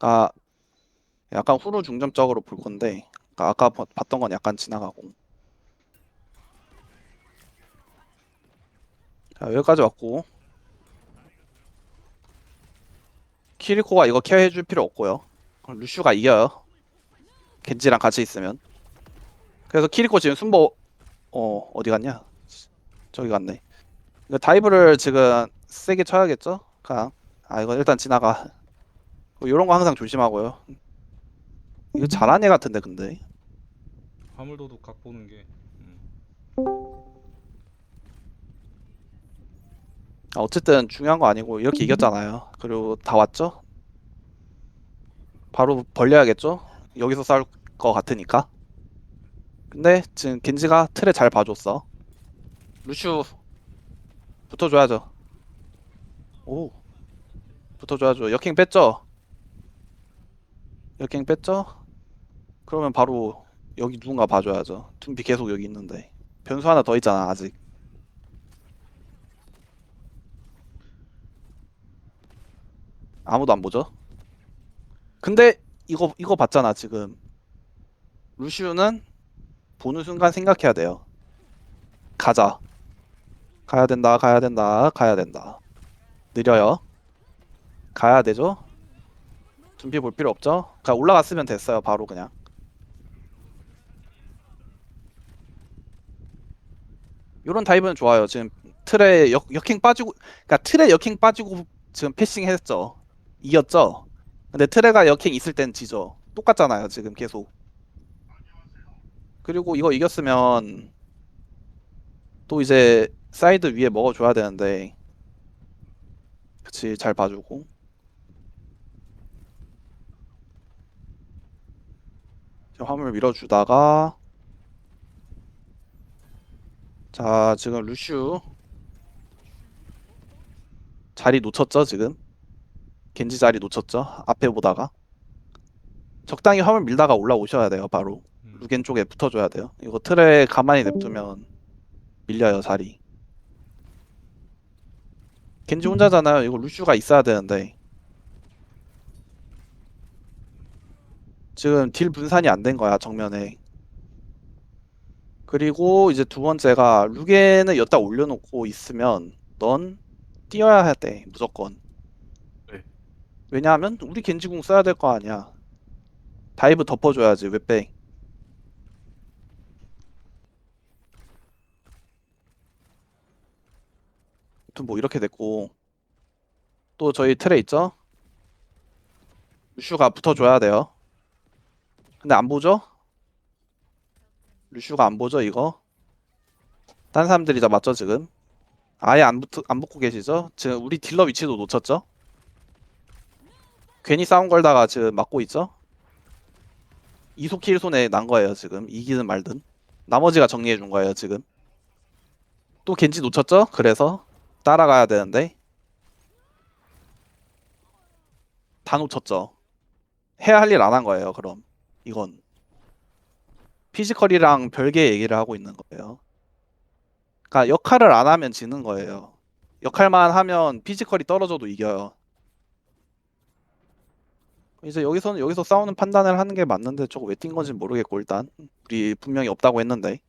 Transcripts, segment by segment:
아 약간 후루 중점적으로 볼 건데 그러니까 아까 봐- 봤던 건 약간 지나가고. 자 여기까지 왔고. 키리코가 이거 케어해줄 필요 없고요. 루슈가 이겨요. 겐지랑 같이 있으면. 그래서 키리코 지금 순보 어 어디 갔냐? 저기 갔네. 이거 다이브를 지금 세게 쳐야겠죠? 그냥 아 이거 일단 지나가. 뭐 이런 거 항상 조심하고요 이거 잘한 애 같은데 근데 화물도둑 각 보는 게 음. 아, 어쨌든 중요한 거 아니고 이렇게 이겼잖아요. 그리고 다 왔죠? 바로 벌려야겠죠? 여기서 싸울 거 같으니까. 근데 지금 겐지가 틀에 잘 봐줬어. 루슈 붙어줘야죠. 오 붙어줘야죠. 역행 뺐죠? 역행 뺐죠? 그러면 바로 여기 누군가 봐줘야죠. 둠비 계속 여기 있는데 변수 하나 더 있잖아 아직. 아무도 안 보죠? 근데 이거 이거 봤잖아 지금 루시우는 보는 순간 생각해야 돼요. 가자. 가야 된다. 가야 된다. 가야 된다. 느려요. 가야 되죠? 준비 볼 필요 없죠? 그냥 올라갔으면 됐어요. 바로 그냥. 요런 다이브는 좋아요. 지금 틀에 역, 역행 빠지고 그러니까 틀에 역행 빠지고 지금 패싱 했죠. 이겼죠? 근데 트레가 역행 있을 땐 지죠. 똑같잖아요, 지금 계속. 그리고 이거 이겼으면 또 이제 사이드 위에 먹어줘야 되는데 그치, 잘 봐주고. 이제 화물 밀어주다가. 자, 지금 루슈. 자리 놓쳤죠, 지금? 겐지 자리 놓쳤죠? 앞에 보다가. 적당히 화물 밀다가 올라오셔야 돼요 바로. 음. 루겐 쪽에 붙어줘야 돼요. 이거 틀에 가만히 냅두면 밀려요 자리. 겐지 혼자잖아요. 이거 루슈가 있어야 되는데 지금 딜 분산이 안 된 거야 정면에 그리고 이제 두 번째가 루겐을 여기다 올려놓고 있으면 넌 뛰어야 돼 무조건 네. 왜냐하면 우리 겐지궁 써야 될 거 아니야. 다이브 덮어줘야지 왜 빼? 아무튼 뭐 이렇게 됐고 또 저희 틀에 있죠? 루슈가 붙어줘야 돼요. 근데 안 보죠? 루슈가 안 보죠 이거? 딴 사람들이 다 맞죠 지금? 아예 안 붙, 안 붙고 계시죠? 지금 우리 딜러 위치도 놓쳤죠? 괜히 싸움 걸다가 지금 맞고 있죠? 이소킬 손에 난 거예요 지금 이기든 말든 나머지가 정리해 준 거예요 지금 또 겐지 놓쳤죠? 그래서 따라가야 되는데 다 놓쳤죠 해야 할 일 안 한 거예요 그럼 이건 피지컬이랑 별개 얘기를 하고 있는 거예요. 그러니까 역할을 안 하면 지는 거예요. 역할만 하면 피지컬이 떨어져도 이겨요. 이제 여기서는 여기서 싸우는 판단을 하는 게 맞는데 저거 왜 뛴 건지 모르겠고 일단. 우리 분명히 없다고 했는데.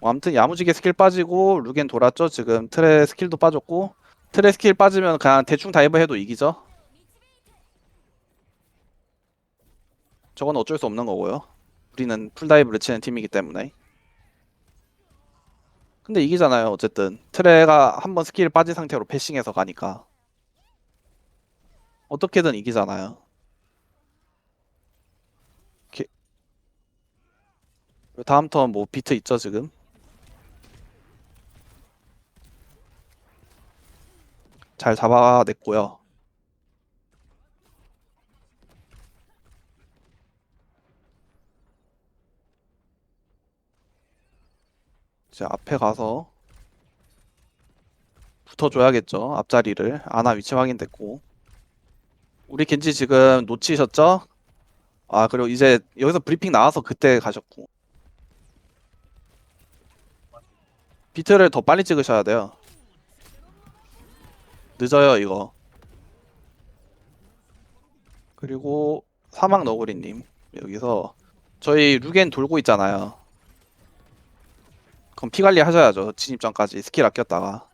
뭐 아무튼 야무지게 스킬 빠지고 루겐 돌았죠 지금. 트레 스킬도 빠졌고. 트레 스킬 빠지면 그냥 대충 다이브 해도 이기죠 저건 어쩔 수 없는 거고요 우리는 풀다이브를 치는 팀이기 때문에 근데 이기잖아요 어쨌든 트레가 한번 스킬 빠진 상태로 패싱해서 가니까 어떻게든 이기잖아요. 게- 다음 턴 뭐 비트 있죠 지금? 잘 잡아냈고요. 이제 앞에 가서 붙어줘야겠죠 앞자리를 아나 위치 확인됐고 우리 겐지 지금 놓치셨죠? 아, 그리고 이제 여기서 브리핑 나와서 그때 가셨고. 비트를 더 빨리 찍으셔야 돼요. 늦어요, 이거. 그리고 사막 너구리님 여기서 저희 루겐 돌고 있잖아요. 그럼 피 관리 하셔야죠. 진입 전까지 스킬 아꼈다가.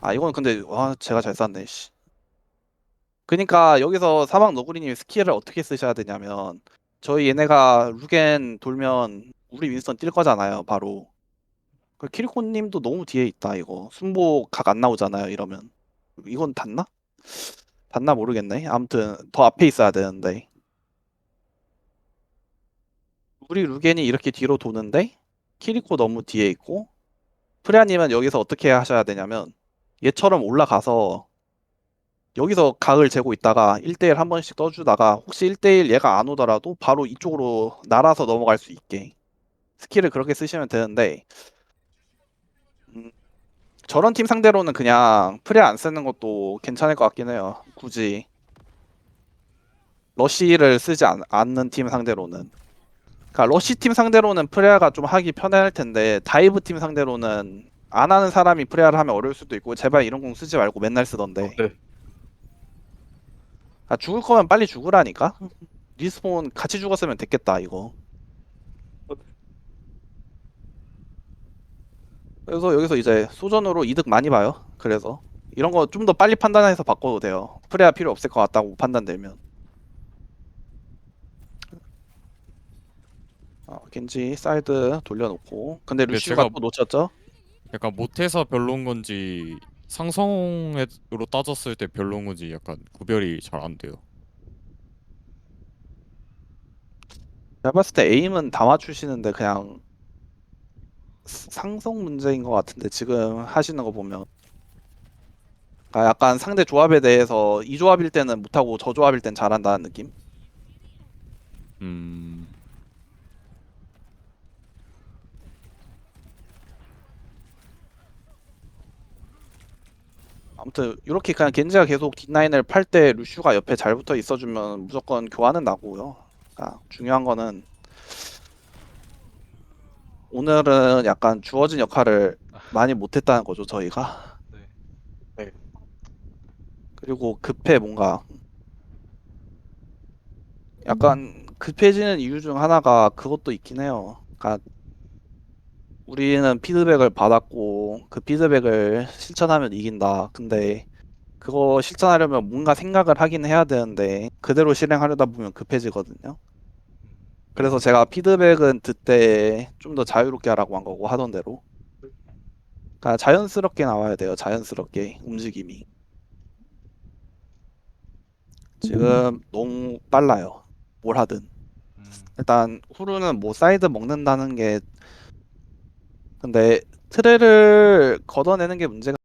아 이건 근데 와 제가 잘 쐈네. 씨. 그러니까 여기서 사막 너구리님 스킬을 어떻게 쓰셔야 되냐면 저희 얘네가 루겐 돌면 우리 윈스턴 뛸 거잖아요. 바로. 그 키리코님도 너무 뒤에 있다 이거. 순보 각 안 나오잖아요. 이러면 이건 닿나? 닿나 모르겠네. 아무튼 더 앞에 있어야 되는데. 우리 루겐이 이렇게 뒤로 도는데 키리코 너무 뒤에 있고 프레아님은 여기서 어떻게 하셔야 되냐면 얘처럼 올라가서 여기서 각을 재고 있다가 1대1 한 번씩 떠주다가 혹시 1대1 얘가 안 오더라도 바로 이쪽으로 날아서 넘어갈 수 있게 스킬을 그렇게 쓰시면 되는데 음, 저런 팀 상대로는 그냥 프레아 안 쓰는 것도 괜찮을 것 같긴 해요. 굳이 러쉬를 쓰지 않, 않는 팀 상대로는 그러니까 러쉬 팀 상대로는 프레아가 좀 하기 편할 텐데 다이브 팀 상대로는 안 하는 사람이 프레아를 하면 어려울 수도 있고 제발 이런 공 쓰지 말고 맨날 쓰던데. 네. 아 죽을 거면 빨리 죽으라니까? 리스폰 같이 죽었으면 됐겠다 이거. 그래서 여기서 이제 소전으로 이득 많이 봐요. 그래서 이런 거 좀 더 빨리 판단해서 바꿔도 돼요. 프레아 필요 없을 것 같다고 판단되면 아, 겐지 사이드 돌려놓고 근데 네, 루시가 제가- 또 놓쳤죠? 약간 못해서 별론 건지 상성으로 따졌을 때 별론 건지 약간 구별이 잘 안 돼요. 제가 봤을 때 에임은 다 맞추시는데 그냥 스- 상성 문제인 것 같은데 지금 하시는 거 보면 아, 약간 상대 조합에 대해서 이 조합일 때는 못하고 저 조합일 땐 잘한다는 느낌? 음, 아무튼 이렇게 그냥 겐지가 계속 뒷라인을 팔 때 루슈가 옆에 잘 붙어 있어주면 무조건 교환은 나고요. 아, 중요한 거는 오늘은 약간 주어진 역할을 많이 못했다는 거죠 저희가. 네. 그리고 급해 뭔가 약간 급해지는 이유 중 하나가 그것도 있긴 해요. 그러니까 우리는 피드백을 받았고 그 피드백을 실천하면 이긴다. 근데 그거 실천하려면 뭔가 생각을 하긴 해야 되는데 그대로 실행하려다 보면 급해지거든요. 그래서 제가 피드백은 듣되 좀 더 자유롭게 하라고 한 거고 하던 대로. 그러니까 자연스럽게 나와야 돼요. 자연스럽게 움직임이. 지금 너무 빨라요. 뭘 하든. 음. 일단 후루는 뭐 사이드 먹는다는 게 근데 트레를 걷어내는 게 문제가